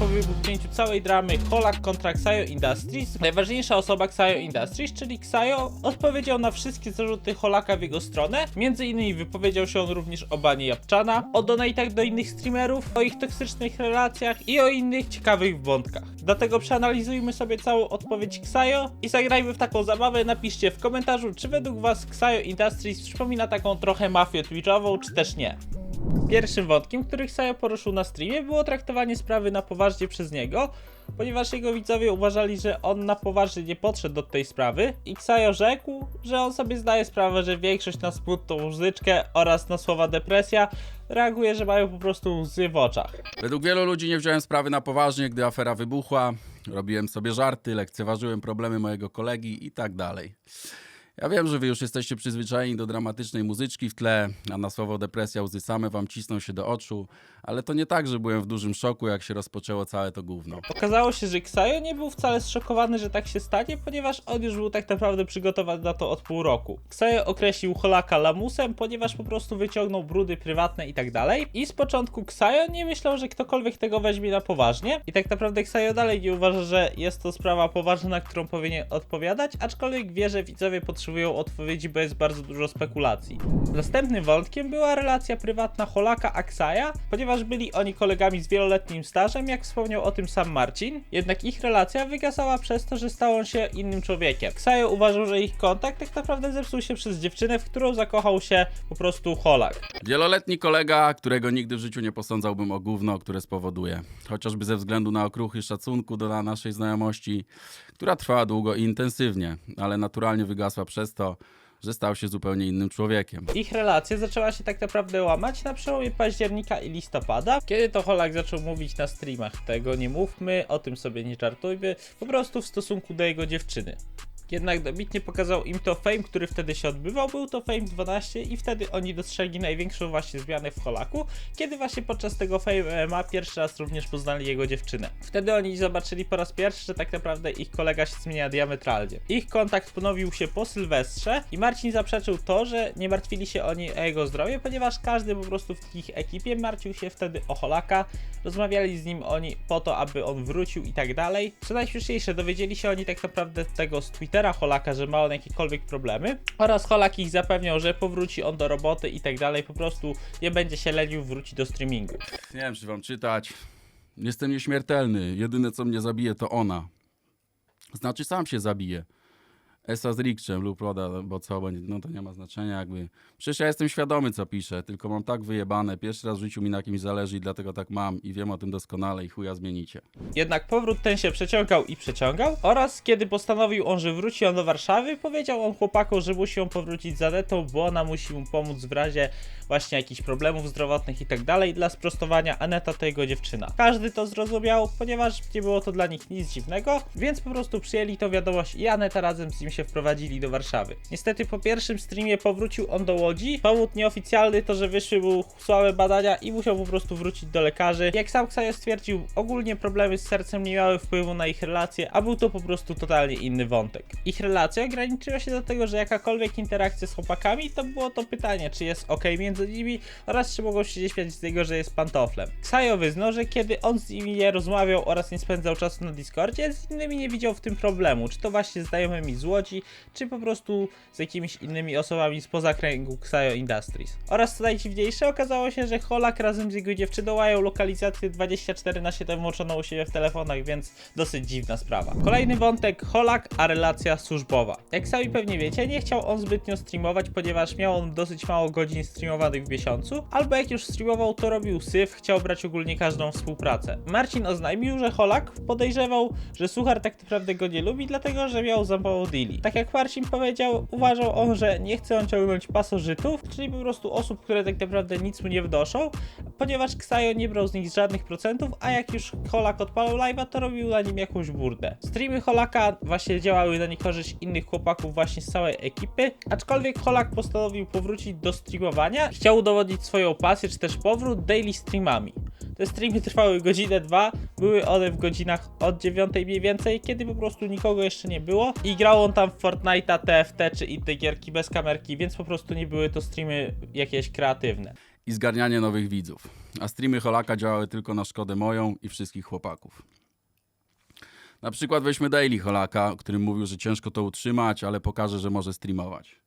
po wybuchnięciu całej dramy Holak kontra Xayo Industries, najważniejsza osoba Xayo Industries, czyli Xayo, odpowiedział na wszystkie zarzuty Holaka w jego stronę. Między innymi wypowiedział się on również o banie Japczana, o donatach do innych streamerów, o ich toksycznych relacjach i o innych ciekawych wątkach. Dlatego przeanalizujmy sobie całą odpowiedź Xayo i zagrajmy w taką zabawę. Napiszcie w komentarzu, czy według was Xayo Industries przypomina taką trochę mafię twitchową, czy też nie. Pierwszym wątkiem, który Xayo poruszył na streamie, było traktowanie sprawy na poważnie przez niego, ponieważ jego widzowie uważali, że on na poważnie nie podszedł do tej sprawy i Xayo rzekł, że on sobie zdaje sprawę, że większość na smutną muzyczkę oraz na słowa depresja reaguje, że mają po prostu łzy w oczach. Według wielu ludzi nie wziąłem sprawy na poważnie, gdy afera wybuchła. Robiłem sobie żarty, lekceważyłem problemy mojego kolegi i tak dalej. Ja wiem, że wy już jesteście przyzwyczajeni do dramatycznej muzyczki w tle, a na słowo depresja łzy same wam cisną się do oczu, ale to nie tak, że byłem w dużym szoku, jak się rozpoczęło całe to gówno. Okazało się, że Xayo nie był wcale zszokowany, że tak się stanie, ponieważ on już był tak naprawdę przygotowany na to od pół roku. Xayo określił Holaka lamusem, ponieważ po prostu wyciągnął brudy prywatne i tak dalej. I z początku Xayo nie myślał, że ktokolwiek tego weźmie na poważnie. I tak naprawdę Xayo dalej nie uważa, że jest to sprawa poważna, na którą powinien odpowiadać, aczkolwiek wie, że widzowie potrzebują odpowiedzi, bo jest bardzo dużo spekulacji. Następnym wątkiem była relacja prywatna Holaka a Xaya, ponieważ byli oni kolegami z wieloletnim stażem, jak wspomniał o tym sam Marcin. Jednak ich relacja wygasała przez to, że stał on się innym człowiekiem. Xayo uważał, że ich kontakt tak naprawdę zepsuł się przez dziewczynę, w którą zakochał się po prostu Holak. Wieloletni kolega, którego nigdy w życiu nie posądzałbym o gówno, które spowoduje. Chociażby ze względu na okruchy szacunku do naszej znajomości, która trwała długo i intensywnie, ale naturalnie wygasła przez to, że stał się zupełnie innym człowiekiem. Ich relacja zaczęła się tak naprawdę łamać na przełomie października i listopada, kiedy to Holak zaczął mówić na streamach tego nie mówmy, o tym sobie nie żartujmy, po prostu w stosunku do jego dziewczyny. Jednak dobitnie pokazał im to Fame, który wtedy się odbywał, był to Fame 12 i wtedy oni dostrzegli największą właśnie zmianę w Holaku, kiedy właśnie podczas tego Fame MMA pierwszy raz również poznali jego dziewczynę. Wtedy oni zobaczyli po raz pierwszy, że tak naprawdę ich kolega się zmienia diametralnie. Ich kontakt ponowił się po Sylwestrze i Marcin zaprzeczył to, że nie martwili się oni o jego zdrowie, ponieważ każdy po prostu w ich ekipie martwił się wtedy o Holaka, rozmawiali z nim oni po to, aby on wrócił i tak dalej. Co najśmieszniejsze, dowiedzieli się oni tak naprawdę tego z Twittera Holaka, że ma on jakiekolwiek problemy oraz Holak ich zapewniał, że powróci on do roboty i tak dalej, po prostu nie będzie się lenił wrócić do streamingu. Nie wiem, czy wam czytać. Jestem nieśmiertelny. Jedyne, co mnie zabije, to ona. Znaczy, sam się zabije. Esa z Rikczem lub Roda, bo co, bo nie- no to nie ma znaczenia jakby. Przecież ja jestem świadomy, co piszę, tylko mam tak wyjebane. Pierwszy raz w życiu mi na kimś zależy i dlatego tak mam i wiem o tym doskonale i chuja zmienicie. Jednak powrót ten się przeciągał i przeciągał oraz kiedy postanowił on, że wróci on do Warszawy, powiedział on chłopaku, że musi on powrócić z Anetą, bo ona musi mu pomóc w razie właśnie jakichś problemów zdrowotnych i tak dalej. Dla sprostowania Aneta to jego dziewczyna. Każdy to zrozumiał, ponieważ nie było to dla nich nic dziwnego, więc po prostu przyjęli tą wiadomość i Aneta razem z nim się wprowadzili do Warszawy. Niestety po pierwszym streamie powrócił on do Łodzi. Powód nieoficjalny to, że wyszły mu słabe badania i musiał po prostu wrócić do lekarzy. Jak sam Ksajo stwierdził, ogólnie problemy z sercem nie miały wpływu na ich relacje, a był to po prostu totalnie inny wątek. Ich relacja ograniczyła się do tego, że jakakolwiek interakcja z chłopakami, to było to pytanie, czy jest ok między nimi oraz czy mogą się śmiać z tego, że jest pantoflem. Ksajo wyznał, że kiedy on z nimi nie rozmawiał oraz nie spędzał czasu na Discordzie, z innymi nie widział w tym problemu, czy to właśnie znajomymi z Łodzi, czy po prostu z jakimiś innymi osobami spoza kręgu Xayo Industries. Oraz co najdziwniejsze, okazało się, że Holak razem z jego dziewczyną mają lokalizację 24 na 7 włączoną u siebie w telefonach, więc dosyć dziwna sprawa. Kolejny wątek, Holak, a relacja służbowa. Jak sami pewnie wiecie, nie chciał on zbytnio streamować, ponieważ miał on dosyć mało godzin streamowanych w miesiącu, albo jak już streamował, to robił syf, chciał brać ogólnie każdą współpracę. Marcin oznajmił, że Holak podejrzewał, że Suchar tak naprawdę go nie lubi, dlatego że miał za mało Tak jak Marcin powiedział, uważał on, że nie chce on ciągnąć pasożytów, czyli po prostu osób, które tak naprawdę nic mu nie wnoszą, ponieważ Xayo nie brał z nich żadnych procentów, a jak już Holak odpalał live'a, to robił na nim jakąś burdę. Streamy Holaka właśnie działały na niekorzyść innych chłopaków właśnie z całej ekipy, aczkolwiek Holak postanowił powrócić do streamowania, chciał udowodnić swoją pasję, czy też powrót daily streamami. Te streamy trwały godzinę, dwa, były one w godzinach od 9 mniej więcej, kiedy po prostu nikogo jeszcze nie było i grał on tam w Fortnite'a, TFT czy inne gierki bez kamerki, więc po prostu nie były to streamy jakieś kreatywne. I zgarnianie nowych widzów. a streamy Holaka działały tylko na szkodę moją i wszystkich chłopaków. Na przykład weźmy Daily Holaka, o którym mówił, że ciężko to utrzymać, ale pokaże, że może streamować.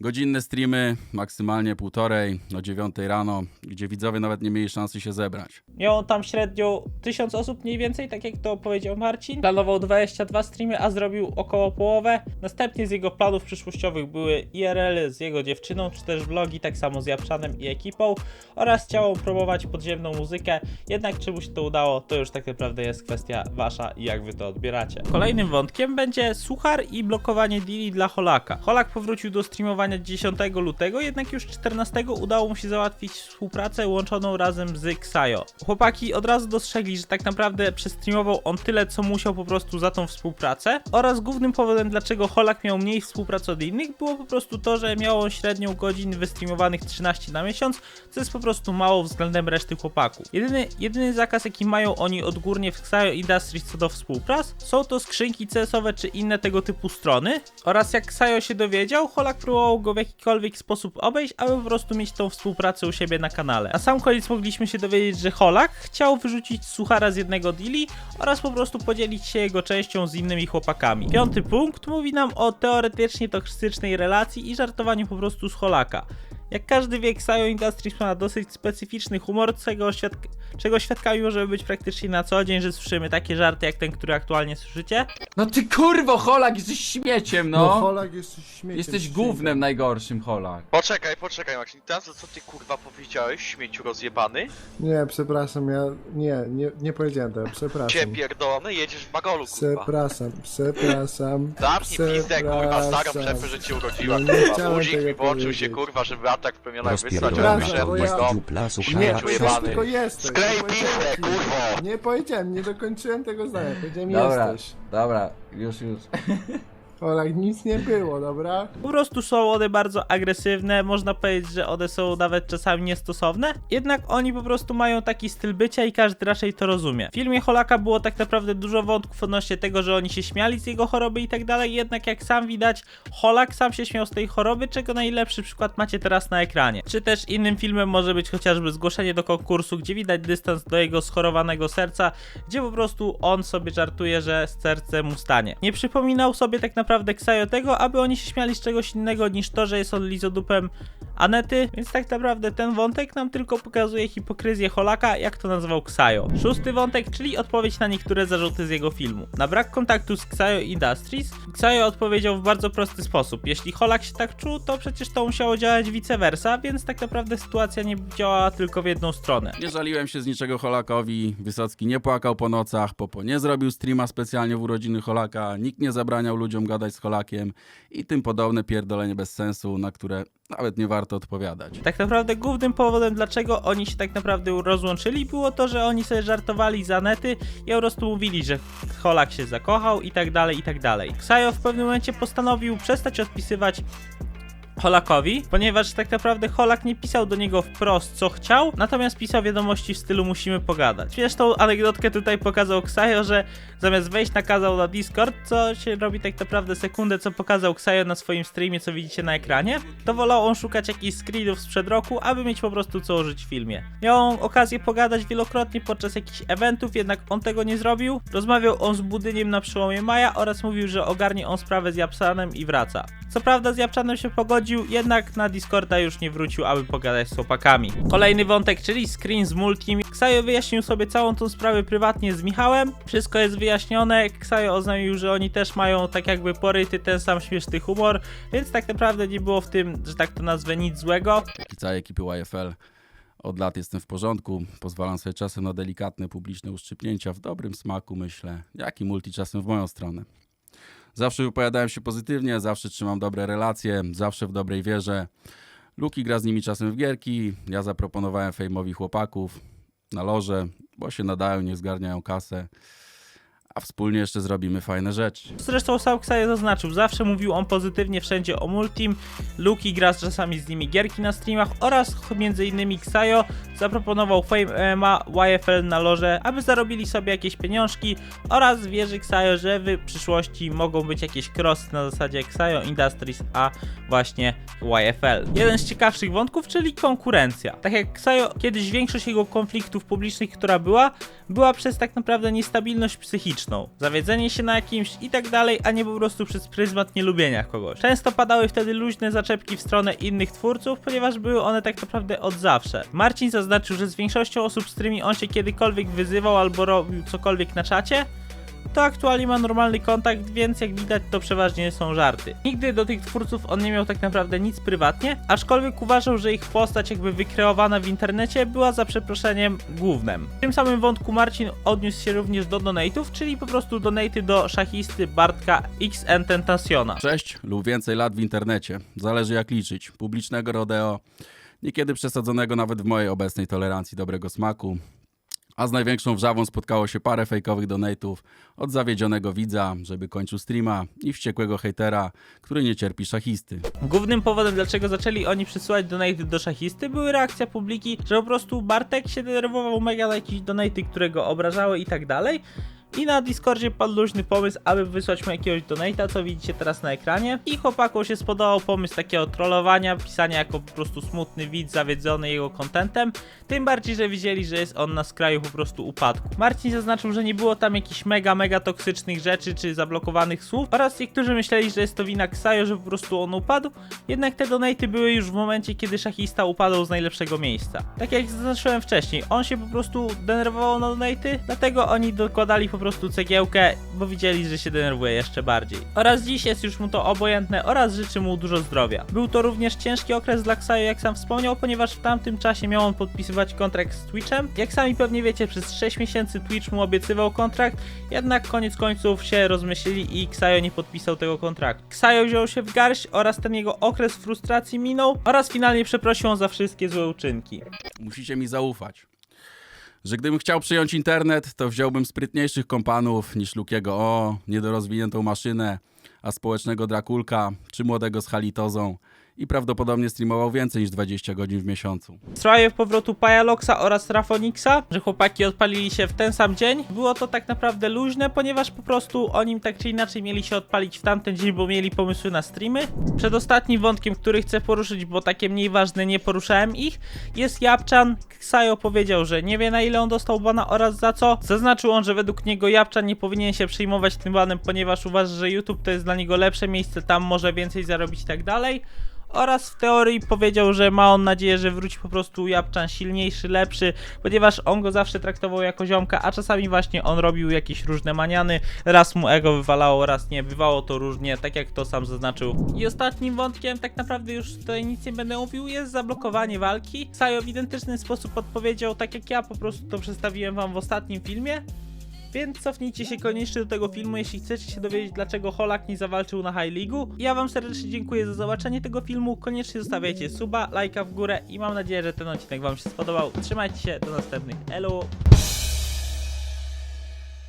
Godzinne streamy, maksymalnie półtorej, o dziewiątej rano, gdzie widzowie nawet nie mieli szansy się zebrać. Miał on tam średnio 1000 osób mniej więcej, tak jak to powiedział Marcin. Planował 22 streamy, a zrobił około połowę. Następnie z jego planów przyszłościowych były IRL z jego dziewczyną, czy też vlogi, tak samo z Japszanem i ekipą oraz chciał promować podziemną muzykę. Jednak czy mu się to udało, to już tak naprawdę jest kwestia wasza i jak wy to odbieracie. Kolejnym wątkiem będzie suchar i blokowanie deali dla Holaka. Holak powrócił do streamowania 10 lutego, jednak już 14 udało mu się załatwić współpracę łączoną razem z Xayo. Chłopaki od razu dostrzegli, że tak naprawdę przestreamował on tyle, co musiał po prostu za tą współpracę oraz głównym powodem, dlaczego Holak miał mniej współpracy od innych, było po prostu to, że miał on średnią godzin wystreamowanych 13 na miesiąc, co jest po prostu mało względem reszty chłopaków. Jedyny, jedyny zakaz, jaki mają oni odgórnie w Xayo Industries co do współprac, są to skrzynki CS-owe czy inne tego typu strony oraz jak Xayo się dowiedział, Holak próbował go w jakikolwiek sposób obejść, aby po prostu mieć tą współpracę u siebie na kanale. Na sam koniec mogliśmy się dowiedzieć, że Holak chciał wyrzucić suchara z jednego deali oraz po prostu podzielić się jego częścią z innymi chłopakami. Piąty punkt mówi nam o teoretycznie toksycznej relacji i żartowaniu po prostu z Holaka. Jak każdy wie, Xayo Industries ma dosyć specyficzny humor, czego, świadk- czego świadkami możemy być praktycznie na co dzień, że słyszymy takie żarty jak ten, który aktualnie słyszycie. No ty kurwo, Holak, jesteś śmieciem, No, no! Holak jesteś śmieciem. jesteś śmieciem. gównem najgorszym, Holak. Poczekaj, poczekaj Maksim, teraz co ty kurwa powiedziałeś, śmieciu rozjebany? Nie, przepraszam, ja nie, nie, nie powiedziałem tego, przepraszam. Cię pierdolony, jedziesz w bagolu kurwa. Przepraszam, przepraszam. Zamknij pizdę kurwa, starą przepy, że ci urodziła No nie kurwa. Budzik mi włączył się kurwa, żeby atak w plemionach wysłać, a Przepraszam, on wyszedł bo z ja-. Nie, Śmieciu przecież jebany. tylko jesteś. Sklej nie powiedziałem pizdę, ci. kurwo! Nie powiedziałem, nie dokończyłem tego zdania, powiedziałem Dobra, jesteś. dobra, już, już. Holak, nic nie było, dobra? Po prostu są one bardzo agresywne, można powiedzieć, że one są nawet czasami niestosowne, jednak oni po prostu mają taki styl bycia i każdy raczej to rozumie. W filmie Holaka było tak naprawdę dużo wątków odnośnie tego, że oni się śmiali z jego choroby i tak dalej, jednak jak sam widać, Holak sam się śmiał z tej choroby, czego najlepszy przykład macie teraz na ekranie. Czy też innym filmem może być chociażby zgłoszenie do konkursu, gdzie widać dystans do jego schorowanego serca, gdzie po prostu on sobie żartuje, że serce mu stanie. Nie przypominał sobie tak naprawdę Ksajo tego, aby oni się śmiali z czegoś innego niż to, że jest on lizodupem Anety, więc tak naprawdę ten wątek nam tylko pokazuje hipokryzję Holaka, jak to nazwał Ksajo. Szósty wątek, czyli odpowiedź na niektóre zarzuty z jego filmu. Na brak kontaktu z Ksajo Industries, Ksajo odpowiedział w bardzo prosty sposób. Jeśli Holak się tak czuł, to przecież to musiało działać vice versa, więc tak naprawdę sytuacja nie działała tylko w jedną stronę. Nie żaliłem się z niczego Holakowi, Wysocki nie płakał po nocach, Popo nie zrobił streama specjalnie w urodziny Holaka, nikt nie zabraniał ludziom gadać z Holakiem i tym podobne pierdolenie bez sensu, na które nawet nie warto odpowiadać. Tak naprawdę głównym powodem, dlaczego oni się tak naprawdę rozłączyli, było to, że oni sobie żartowali z Anety i po prostu mówili, że Holak się zakochał i tak dalej, i tak dalej. Ksajo w pewnym momencie postanowił przestać odpisywać Holakowi, ponieważ tak naprawdę Holak nie pisał do niego wprost co chciał, natomiast pisał wiadomości w stylu musimy pogadać. Śmieszną anegdotkę tutaj pokazał Ksajo, że zamiast wejść na kanał na Discord, co się robi tak naprawdę sekundę, co pokazał Ksajo na swoim streamie, co widzicie na ekranie, to wolał on szukać jakichś screenów sprzed roku, aby mieć po prostu co użyć w filmie. Miał okazję pogadać wielokrotnie podczas jakichś eventów, jednak on tego nie zrobił. Rozmawiał on z Budyniem na przełomie maja oraz mówił, że ogarnie on sprawę z Japsanem i wraca. Co prawda z Japczanem się pogodził, jednak na Discorda już nie wrócił, aby pogadać z chłopakami. Kolejny wątek, czyli screen z Multim. Ksajo wyjaśnił sobie całą tą sprawę prywatnie z Michałem. Wszystko jest wyjaśnione. Ksajo oznajmił, że oni też mają tak jakby poryty ten sam śmieszny humor, więc tak naprawdę nie było w tym, że tak to nazwę, nic złego. I całej ekipy YFL od lat jestem w porządku, pozwalam sobie czasem na delikatne publiczne uszczypnięcia w dobrym smaku, myślę, jak i multi czasem w moją stronę. Zawsze wypowiadałem się pozytywnie, zawsze trzymam dobre relacje, zawsze w dobrej wierze. Luki gra z nimi czasem w gierki, ja zaproponowałem fejmowi chłopaków na loże, bo się nadają, nie zgarniają kasę. A wspólnie jeszcze zrobimy fajne rzeczy. Zresztą sam Ksajo zaznaczył, zawsze mówił on pozytywnie wszędzie o Multim, Luki gra czasami z nimi gierki na streamach oraz innymi Ksajo zaproponował Fame YFL na loże, aby zarobili sobie jakieś pieniążki oraz wierzy Ksajo, że w przyszłości mogą być jakieś crossy na zasadzie Ksajo Industries, a właśnie YFL. Jeden z ciekawszych wątków, czyli konkurencja. Tak jak Ksajo, kiedyś większość jego konfliktów publicznych, która była, była przez tak naprawdę niestabilność psychiczną, zawiedzenie się na jakimś i tak dalej, a nie po prostu przez pryzmat nielubienia kogoś. Często padały wtedy luźne zaczepki w stronę innych twórców, ponieważ były one tak naprawdę od zawsze. Marcin zaznaczył, że z większością osób, z którymi on się kiedykolwiek wyzywał albo robił cokolwiek na czacie, to aktualnie ma normalny kontakt, więc jak widać to przeważnie są żarty. Nigdy do tych twórców on nie miał tak naprawdę nic prywatnie, aczkolwiek uważał, że ich postać jakby wykreowana w internecie była za przeproszeniem głównym. W tym samym wątku Marcin odniósł się również do donate'ów, czyli po prostu donate'y do szachisty Bartka XN Tentaciona. 6 lub więcej lat w internecie, zależy jak liczyć, publicznego rodeo, niekiedy przesadzonego nawet w mojej obecnej tolerancji dobrego smaku, a z największą wrzawą spotkało się parę fejkowych donate'ów od zawiedzionego widza, żeby kończył streama i wściekłego hejtera, który nie cierpi szachisty. Głównym powodem, dlaczego zaczęli oni przysyłać donaty do szachisty, były reakcja publiki, że po prostu Bartek się denerwował mega na jakieś donaty, które go obrażały i tak dalej. I na Discordzie padł luźny pomysł, aby wysłać mu jakiegoś donata, co widzicie teraz na ekranie. I chłopakom się spodobał pomysł takiego trollowania, pisania jako po prostu smutny widz zawiedzony jego kontentem. Tym bardziej, że widzieli, że jest on na skraju po prostu upadku. Marcin zaznaczył, że nie było tam jakichś mega, mega toksycznych rzeczy czy zablokowanych słów oraz niektórzy myśleli, że jest to wina Ksajo, że po prostu on upadł. Jednak te donaty były już w momencie, kiedy szachista upadał z najlepszego miejsca. Tak jak zaznaczyłem wcześniej, on się po prostu denerwował na donaty, dlatego oni dokładali po prostu cegiełkę, bo widzieli, że się denerwuje jeszcze bardziej. Oraz dziś jest już mu to obojętne oraz życzy mu dużo zdrowia. Był to również ciężki okres dla Ksajo, jak sam wspomniał, ponieważ w tamtym czasie miał on podpisywać kontrakt z Twitchem. Jak sami pewnie wiecie, przez 6 miesięcy Twitch mu obiecywał kontrakt, jednak koniec końców się rozmyślili i Ksajo nie podpisał tego kontraktu. Ksajo wziął się w garść oraz ten jego okres frustracji minął oraz finalnie przeprosił on za wszystkie złe uczynki. Musicie mi zaufać. Że gdybym chciał przyjąć internet, to wziąłbym sprytniejszych kompanów niż Lukiego O, niedorozwiniętą maszynę, a społecznego Drakulka, czy młodego z halitozą i prawdopodobnie streamował więcej niż 20 godzin w miesiącu. Sprawie powrotu Pajaloxa oraz Rafonixa, że chłopaki odpalili się w ten sam dzień, było to tak naprawdę luźne, ponieważ po prostu oni tak czy inaczej mieli się odpalić w tamten dzień, bo mieli pomysły na streamy. Przedostatnim wątkiem, który chcę poruszyć, bo takie mniej ważne nie poruszałem ich, jest Japczan. Ksajo powiedział, że nie wie na ile on dostał bana oraz za co. Zaznaczył on, że według niego Japczan nie powinien się przejmować tym banem, ponieważ uważa, że YouTube to jest dla niego lepsze miejsce, tam może więcej zarobić i tak dalej oraz w teorii powiedział, że ma on nadzieję, że wróci po prostu Japczan silniejszy, lepszy, ponieważ on go zawsze traktował jako ziomka, a czasami właśnie on robił jakieś różne maniany, raz mu ego wywalało, raz nie, bywało to różnie, tak jak to sam zaznaczył. I ostatnim wątkiem, tak naprawdę już tutaj nic nie będę mówił, jest zablokowanie walki. Sajo w identyczny sposób odpowiedział, tak jak ja po prostu to przedstawiłem wam w ostatnim filmie. Więc cofnijcie się koniecznie do tego filmu, jeśli chcecie się dowiedzieć, dlaczego Holak nie zawalczył na High League'u. Ja wam serdecznie dziękuję za zobaczenie tego filmu. Koniecznie zostawiajcie suba, lajka w górę i mam nadzieję, że ten odcinek wam się spodobał. Trzymajcie się, do następnych. Elo!